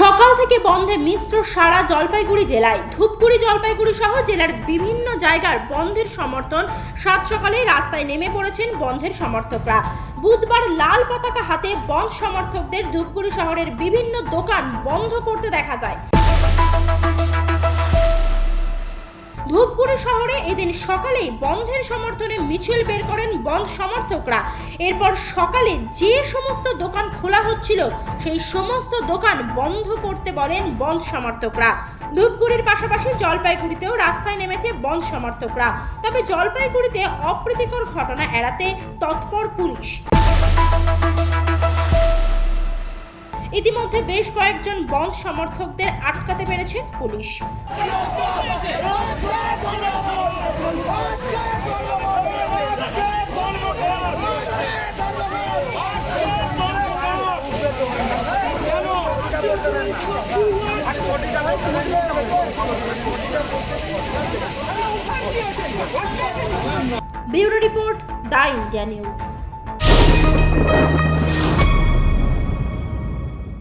সকাল থেকে বন্ধে মিশ্র সারা জলপাইগুড়ি জেলায়, ধূপগুড়ি জলপাইগুড়ি সহ জেলার বিভিন্ন জায়গার বন্ধের সমর্থন সাত সকালে রাস্তায় নেমে পড়েছেন বন্ধের সমর্থকরা। বুধবার লাল পতাকা হাতে বন্ধ সমর্থকদের ধূপগুড়ি শহরের বিভিন্ন দোকান বন্ধ করতে দেখা যায়। ধূপগুড়ি শহরে এদিন সকালেই বন্ধের সমর্থনে মিছিল বের করেন বন্ধ সমর্থকরা। এরপর সকালে যে সমস্ত দোকান খোলা হচ্ছিল, সেই সমস্ত দোকান বন্ধ করতে বলেন বন্ধ সমর্থকরা। ধূপগুড়ির পাশাপাশি জলপাইগুড়িতেও রাস্তায় নেমেছে বন্ধ সমর্থকরা। তবে জলপাইগুড়িতে অপ্রীতিকর ঘটনা এড়াতে তৎপর পুলিশ। ইতিমধ্যে বেশ কয়েকজন বন্ধ সমর্থকদের আটকাতে পেরেছে police. Bureau report the India news.